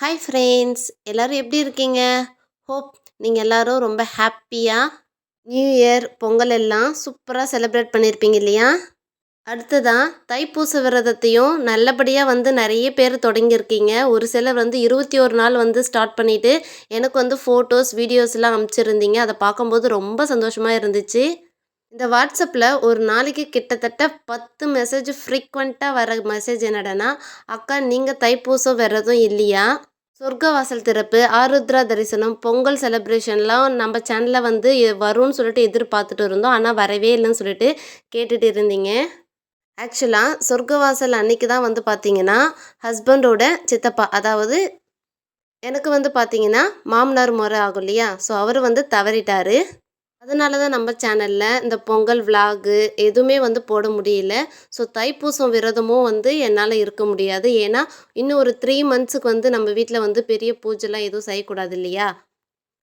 Hi friends எல்லோரும் எப்படி இருக்கீங்க? ஹோப் நீங்கள் எல்லோரும் ரொம்ப ஹாப்பியாக நியூ இயர் பொங்கல் எல்லாம் சூப்பராக செலிப்ரேட் பண்ணியிருப்பீங்க இல்லையா? அடுத்ததான் தைப்பூச விரதத்தையும் நல்லபடியாக வந்து நிறைய பேர் தொடங்கியிருக்கீங்க. ஒரு சிலர் வந்து இருபத்தி ஒரு நாள் வந்து ஸ்டார்ட் பண்ணிவிட்டு எனக்கு வந்து ஃபோட்டோஸ் வீடியோஸ்லாம் அனுப்பிச்சிருந்தீங்க. அதை பார்க்கும்போது ரொம்ப சந்தோஷமாக இருந்துச்சு. இந்த வாட்ஸ்அப்பில் ஒரு நாளைக்கு கிட்டத்தட்ட பத்து மெசேஜ் ஃப்ரீக்வெண்ட்டாக வர மெசேஜ் என்னடனா அக்கா நீங்கள் தைப்பூசம் விரதம் இல்லையா? சொர்க்கவாசல் திறப்பு ஆருத்ரா தரிசனம் பொங்கல் செலப்ரேஷன்லாம் நம்ம சேனலில் வந்து வரும்னு சொல்லிட்டு எதிர்பார்த்துட்டு இருந்தோம். ஆனால் வரவே இல்லைன்னு சொல்லிட்டு கேட்டுட்டு இருந்தீங்க. ஆக்சுவலாக சொர்க்கவாசல் அன்னைக்கு தான் வந்து பார்த்தீங்கன்னா ஹஸ்பண்டோட சித்தப்பா அதாவது எனக்கு வந்து பார்த்தீங்கன்னா மாமனார் முறை ஆகும் இல்லையா? ஸோ அவர் வந்து தவறிட்டார். அதனால தான் நம்ம சேனலில் இந்த பொங்கல் விலாகு எதுவுமே வந்து போட முடியல. ஸோ தைப்பூசம் விரதமும் வந்து என்னால் இருக்க முடியாது. ஏன்னா இன்னும் ஒரு த்ரீ மந்த்ஸுக்கு வந்து நம்ம வீட்டில் வந்து பெரிய பூஜைலாம் எதுவும் செய்யக்கூடாது இல்லையா?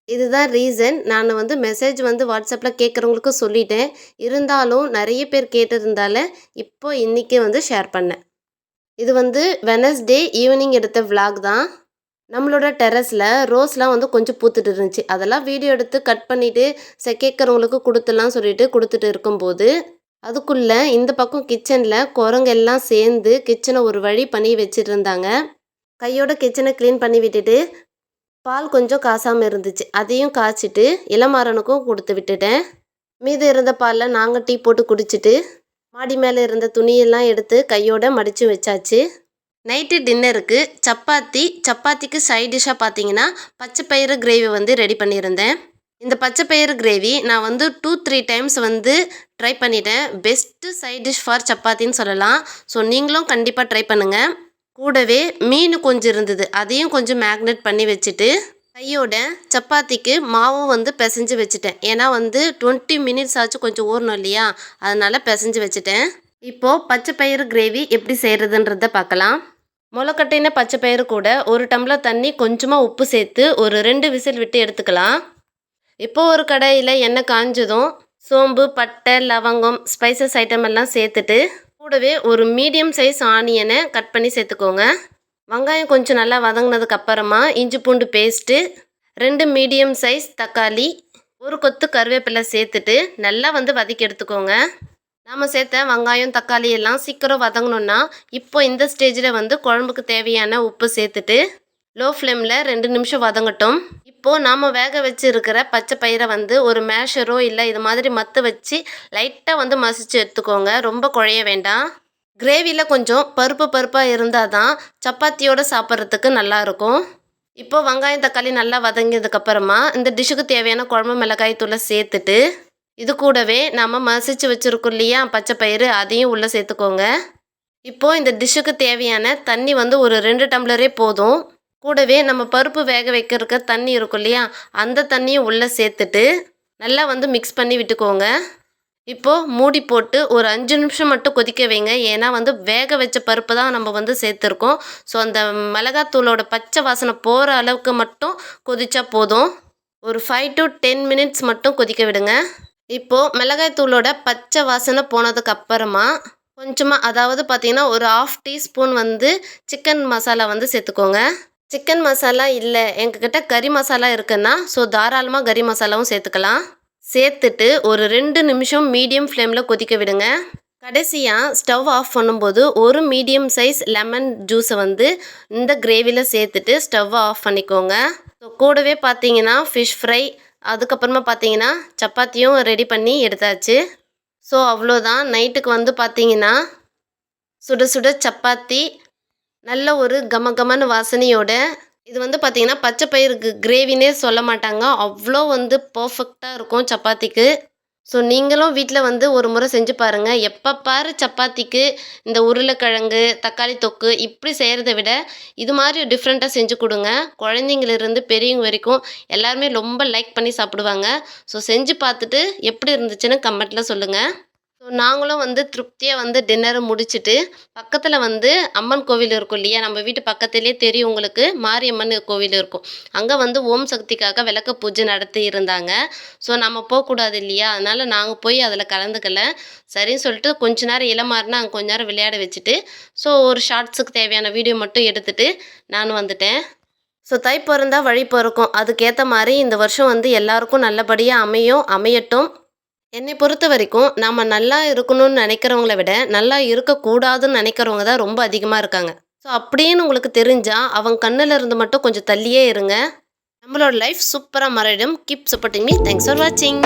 இதுதான் ரீசன் நான் வந்து மெசேஜ் வந்து வாட்ஸ்அப்பில் கேட்குறவங்களுக்கும் சொல்லிட்டேன். இருந்தாலும் நிறைய பேர் கேட்டிருந்தால இப்போ இன்றைக்கி வந்து ஷேர் பண்ணேன். இது வந்து வெனஸ்டே ஈவினிங் எடுத்த விலாக் தான். நம்மளோட டெரஸில் ரோஸ்லாம் வந்து கொஞ்சம் பூத்துட்டு இருந்துச்சு. அதெல்லாம் வீடியோ எடுத்து கட் பண்ணிவிட்டு செ கேட்குறவங்களுக்கு கொடுத்துலாம் சொல்லிட்டு கொடுத்துட்டு இருக்கும்போது அதுக்குள்ளே இந்த பக்கம் கிச்சனில் குரங்கெல்லாம் சேர்ந்து கிச்சனை ஒரு வழி பண்ணி வச்சுட்டு இருந்தாங்க கையோட கிச்சனை க்ளீன் பண்ணி விட்டுட்டு பால் கொஞ்சம் காசாமல் இருந்துச்சு. அதையும் காய்ச்சிட்டு இளமாறனுக்கும் கொடுத்து விட்டுட்டேன். மீது இருந்த பாலில் நாங்கள் டீ போட்டு குடிச்சிட்டு மாடி மேலே இருந்த துணியெல்லாம் எடுத்து கையோட மடித்து வச்சாச்சு. நைட்டு டின்னருக்கு சப்பாத்தி சப்பாத்திக்கு சைட் டிஷ்ஷாக பார்த்தீங்கன்னா பச்சை பயிறு கிரேவி வந்து ரெடி பண்ணியிருந்தேன். இந்த பச்சை பயிறு கிரேவி நான் வந்து டூ த்ரீ டைம்ஸ் வந்து ட்ரை பண்ணிட்டேன். பெஸ்ட்டு சைட் டிஷ் ஃபார் சப்பாத்தின்னு சொல்லலாம். ஸோ நீங்களும் கண்டிப்பாக ட்ரை பண்ணுங்கள் கூடவே மீன் கொஞ்சம் இருந்தது அதையும் கொஞ்சம் மேக்னேட் பண்ணி வச்சுட்டு கையோட சப்பாத்திக்கு மாவும் வந்து பிசைஞ்சு வச்சுட்டேன். ஏன்னா வந்து டுவெண்ட்டி மினிட்ஸ் ஆச்சு கொஞ்சம் ஊறணும் இல்லையா? அதனால் பிசைஞ்சு வச்சுட்டேன். இப்போது பச்சை பயிறு கிரேவி எப்படி செய்கிறதுன்றத பார்க்கலாம். முளைக்கட்டின பச்சை பயிறு கூட ஒரு டம்ளர் தண்ணி கொஞ்சமாக உப்பு சேர்த்து ஒரு ரெண்டு விசில் விட்டு எடுத்துக்கலாம். இப்போ ஒரு கடையில் எண்ணெய் காஞ்சதும் சோம்பு பட்டை லவங்கம் ஸ்பைசஸ் ஐட்டம் எல்லாம் சேர்த்துட்டு கூடவே ஒரு மீடியம் சைஸ் ஆனியனை கட் பண்ணி சேர்த்துக்கோங்க. வெங்காயம் கொஞ்சம் நல்லா வதங்கினதுக்கு அப்புறமா இஞ்சி பூண்டு பேஸ்ட்டு ரெண்டு மீடியம் சைஸ் தக்காளி ஒரு கொத்து கருவேப்பிலை சேர்த்துட்டு நல்லா வந்து வதக்கி எடுத்துக்கோங்க. நாம் சேர்த்த வெங்காயம் தக்காளி எல்லாம் சீக்கிரம் வதங்கணுன்னா இப்போ இந்த ஸ்டேஜில் வந்து குழம்புக்கு தேவையான உப்பு சேர்த்துட்டு லோ ஃப்ளேமில் ரெண்டு நிமிஷம் வதங்கட்டும். இப்போது நாம் வேக வச்சுருக்கிற பச்சை பயிரை வந்து ஒரு மேஷரோ இல்லை இது மாதிரி மத்து வச்சு லைட்டாக வந்து மசிச்சு எடுத்துக்கோங்க. ரொம்ப குழைய வேண்டாம். கிரேவியில் கொஞ்சம் பருப்பு பருப்பாக இருந்தால் தான் சப்பாத்தியோடு சாப்பிட்றதுக்கு நல்லாயிருக்கும் இப்போ வெங்காயம் தக்காளி நல்லா வதங்கியதுக்கப்புறமா இந்த டிஷ்ஷுக்கு தேவையான குழம்பு மிளகாய் தூளை சேர்த்துட்டு இது கூடவே நாம் மசிச்சு வச்சுருக்கோம் இல்லையா? பச்சை பயிறு அதையும் உள்ளே சேர்த்துக்கோங்க. இப்போது இந்த டிஷ்ஷுக்கு தேவையான தண்ணி வந்து ஒரு ரெண்டு டம்ளரே போதும். கூடவே நம்ம பருப்பு வேக வைக்கிறதுக்கு தண்ணி இருக்கும் இல்லையா? அந்த தண்ணியும் உள்ளே சேர்த்துட்டு நல்லா வந்து மிக்ஸ் பண்ணி விட்டுக்கோங்க. இப்போது மூடி போட்டு ஒரு அஞ்சு நிமிஷம் மட்டும் கொதிக்க வைங்க. ஏன்னா வந்து வேக வச்ச பருப்பு தான் நம்ம வந்து சேர்த்துருக்கோம். ஸோ அந்த மிளகாத்தூளோட பச்சை வாசனை போகிற அளவுக்கு மட்டும் கொதிச்சா போதும். ஒரு ஃபைவ் டு டென் மினிட்ஸ் மட்டும் கொதிக்க விடுங்க. இப்போது மிளகாய்த்தூளோட பச்சை வாசனை போனதுக்கு அப்புறமா கொஞ்சமாக அதாவது பார்த்தீங்கன்னா ஒரு ஆஃப் டீஸ்பூன் வந்து சிக்கன் மசாலா வந்து சேர்த்துக்கோங்க. சிக்கன் மசாலா இல்லை எங்ககிட்ட கறி மசாலா இருக்குன்னா ஸோ தாராளமாக கறி மசாலாவும் சேர்த்துக்கலாம். சேர்த்துட்டு ஒரு ரெண்டு நிமிஷம் மீடியம் ஃப்ளேமில் கொதிக்க விடுங்க. கடைசியாக ஸ்டவ் ஆஃப் பண்ணும்போது ஒரு மீடியம் சைஸ் லெமன் ஜூஸை வந்து இந்த கிரேவியில் சேர்த்துட்டு ஸ்டவ்வை ஆஃப் பண்ணிக்கோங்க. ஸோ கூடவே பார்த்தீங்கன்னா ஃபிஷ் ஃப்ரை அதுக்கப்புறமா பார்த்தீங்கன்னா சப்பாத்தியும் ரெடி பண்ணி எடுத்தாச்சு. ஸோ அவ்வளோதான். நைட்டுக்கு வந்து பார்த்தீங்கன்னா சுட சுட சப்பாத்தி நல்ல ஒரு கம கமன்னு வாசனையோட இது வந்து பார்த்தீங்கன்னா பச்சை பயிருக்கு கிரேவினே சொல்ல மாட்டாங்க. அவ்வளோ வந்து பர்ஃபெக்டாக இருக்கும் சப்பாத்திக்கு. ஸோ நீங்களும் வீட்டில் வந்து ஒரு முறை செஞ்சு பாருங்கள் எப்போ பாரு சப்பாத்திக்கு இந்த உருளைக்கிழங்கு தக்காளி தொக்கு இப்படி செய்கிறத விட இது மாதிரி டிஃப்ரெண்ட்டாக செஞ்சு கொடுங்க. குழந்தைங்களிருந்து பெரியவங்க வரைக்கும் எல்லாருமே ரொம்ப லைக் பண்ணி சாப்பிடுவாங்க. ஸோ செஞ்சு பார்த்துட்டு எப்படி இருந்துச்சுன்னு கமெண்ட்டில் சொல்லுங்கள் நாங்களும் வந்து திருப்தியாக வந்து டின்னரை முடிச்சுட்டு பக்கத்தில் வந்து அம்மன் கோவில் இருக்கும் இல்லையா? நம்ம வீட்டு பக்கத்துலேயே தெரியும் உங்களுக்கு மாரியம்மன் கோவில் இருக்கும். அங்கே வந்து ஓம் சக்திக்காக விளக்கு பூஜை நடத்தி இருந்தாங்க. ஸோ நம்ம போகக்கூடாது இல்லையா? அதனால் நாங்கள் போய் அதில் கலந்துக்கல. சரின்னு சொல்லிட்டு கொஞ்ச நேரம் இளமாறினா அங்கே கொஞ்ச நேரம் விளையாட வச்சுட்டு ஸோ ஒரு ஷார்ட்ஸுக்கு தேவையான வீடியோ மட்டும் எடுத்துகிட்டு நான் வந்துட்டேன். ஸோ தை பிறந்தால் வழி பிறக்கும். அதுக்கேற்ற மாதிரி இந்த வருஷம் வந்து எல்லாருக்கும் நல்லபடியாக அமையும் அமையட்டும். என்னை பொறுத்த வரைக்கும் நாம் நல்லா இருக்கணும்னு நினைக்கிறவங்கள விட நல்லா இருக்கக்கூடாதுன்னு நினைக்கிறவங்க தான் ரொம்ப அதிகமாக இருக்காங்க. ஸோ அப்படின்னு உங்களுக்கு தெரிஞ்சால் அவங்க கண்ணில் இருந்து மட்டும் கொஞ்சம் தள்ளியே இருங்க. நம்மளோட லைஃப் சூப்பராக மறையிடும் keep supporting me thanks for வாட்சிங்